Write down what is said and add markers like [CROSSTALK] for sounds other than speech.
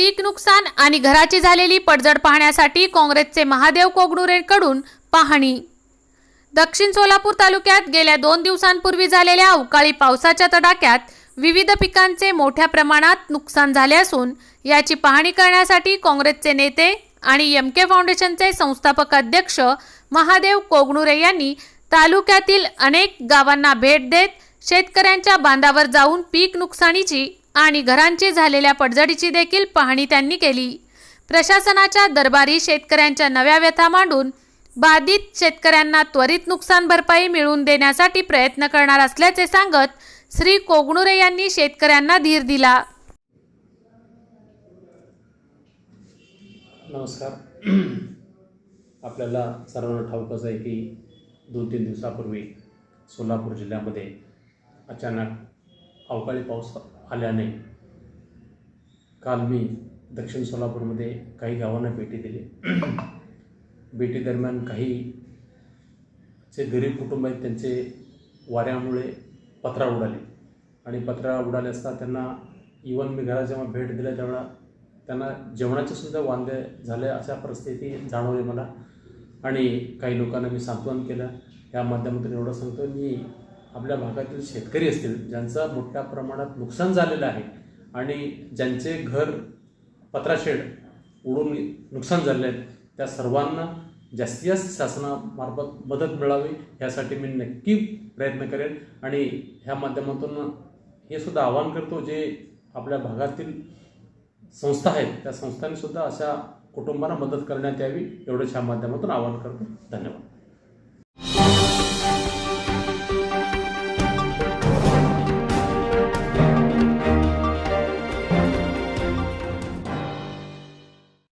पीक नुकसान आणि घराची झालेली पडझड पाहण्यासाठी काँग्रेसचे महादेव कोगडुरेकडून पाहणी. दक्षिण सोलापूर तालुक्यात गेल्या दोन दिवसांपूर्वी झालेल्या अवकाळी पावसाच्या तडाक्यात विविध पिकांचे मोठ्या प्रमाणात नुकसान झाले असून याची पाहणी करण्यासाठी काँग्रेसचे नेते आणि एम के फाउंडेशनचे संस्थापक अध्यक्ष महादेव कोगणुरे यांनी तालुक्यातील अनेक गावांना भेट देत शेतकऱ्यांच्या बांधावर जाऊन पीक नुकसानीची आणि घरांची झालेल्या पडझडीची देखील पाहणी त्यांनी केली. प्रशासनाच्या दरबारी शेतकऱ्यांच्या नव्या व्यथा मांडून बाधित शेतकऱ्यांना त्वरित नुकसान भरपाई मिळवून देण्यासाठी प्रयत्न करणार असल्याचे सांगत श्री कोगणुरे यांनी शेतकऱ्यांना धीर दिला. नमस्कार. आपल्याला सर्वांना ठाऊकच आहे की दोन तीन दिवसापूर्वी सोलापूर जिल्ह्यामध्ये अचानक अवकाळी पाऊस आल्याने काल मी दक्षिण सोलापूरमध्ये काही गावांना भेटी दिली. [CLEARS THROAT] भेटीदरम्यान काही जे गरीब कुटुंब आहेत त्यांचे वाऱ्यामुळे पत्रा उडाली. आणि पत्रा उडाले असता त्यांना इवन मी घरात जेव्हा भेट दिल्या तेव्हा त्यांना जेवणाचे सुद्धा वांदे झाले अशा परिस्थिती जाणवली मला. आणि काही लोकांना मी सांत्वन केलं. या माध्यमातून एवढं सांगतो मी आपल्या भागातील शेतकरी असतील ज्यांचं मोठ्या प्रमाणात नुकसान झालेलं आहे आणि ज्यांचे घर पत्राशेड उडून नुकसान झाले आहेत त्या सर्वांना जास्तीत जास्त शासनामार्फत मदत मिळावी यासाठी मी नक्की प्रयत्न करेन. आणि ह्या माध्यमातून हे सुद्धा आवाहन करतो जे आपल्या भागातील संस्था आहेत त्या संस्थांनी सुद्धा अशा कुटुंबांना मदत करण्यात यावी एवढंच ह्या माध्यमातून आवाहन करतो. धन्यवाद.